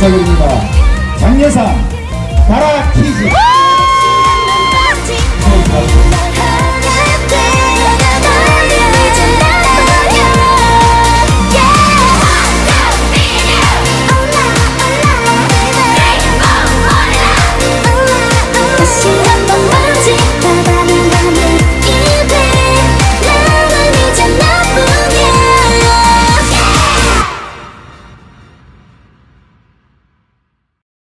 부탁드립니다. 장예상 바라키즈.